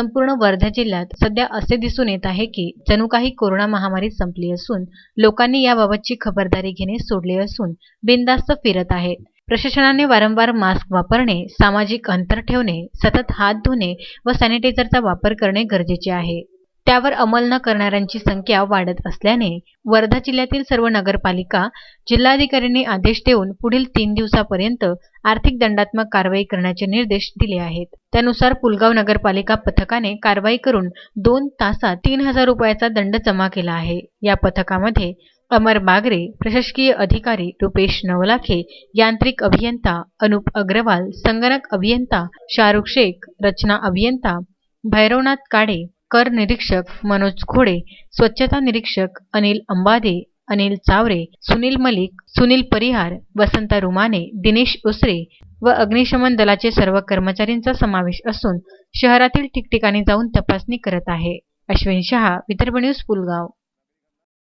संपूर्ण वर्धा जिल्ह्यात सध्या असे दिसून येत आहे की जणू काही कोरोना महामारी संपली असून लोकांनी याबाबतची खबरदारी घेणे सोडले असून बिनधास्त फिरत आहेत प्रशासनाने वारंवार मास्क वापरणे सामाजिक अंतर ठेवणे सतत हात धुणे व सॅनिटायझरचा वापर करणे गरजेचे आहे. त्यावर अंमल न करणाऱ्यांची संख्या वाढत असल्याने वर्धा जिल्ह्यातील सर्व नगरपालिका जिल्हाधिकाऱ्यांनी आदेश देऊन पुढील तीन दिवसापर्यंत आर्थिक दंडात्मक कारवाई करण्याचे निर्देश दिले आहेत. त्यानुसार पुलगाव नगरपालिका पथकाने कारवाई करून दोन तासात तीन हजार रुपयाचा दंड जमा केला आहे. या पथकामध्ये अमर बागरे प्रशासकीय अधिकारी रुपेश नवलाखे यांत्रिक अभियंता अनुप अग्रवाल संगणक अभियंता शाहरुख शेख रचना अभियंता भैरवनाथ काडे कर निरीक्षक मनोज खोडे स्वच्छता निरीक्षक अनिल अंबादे अनिल चावरे सुनील मलिक सुनील परिहार वसंत रुमाने दिनेश उसरे व अग्निशमन दलाचे सर्व कर्मचाऱ्यांचा समावेश असून शहरातील ठिकठिकाणी जाऊन तपासणी करत आहे. अश्विन शहा विदर्भ न्यूज पुलगाव.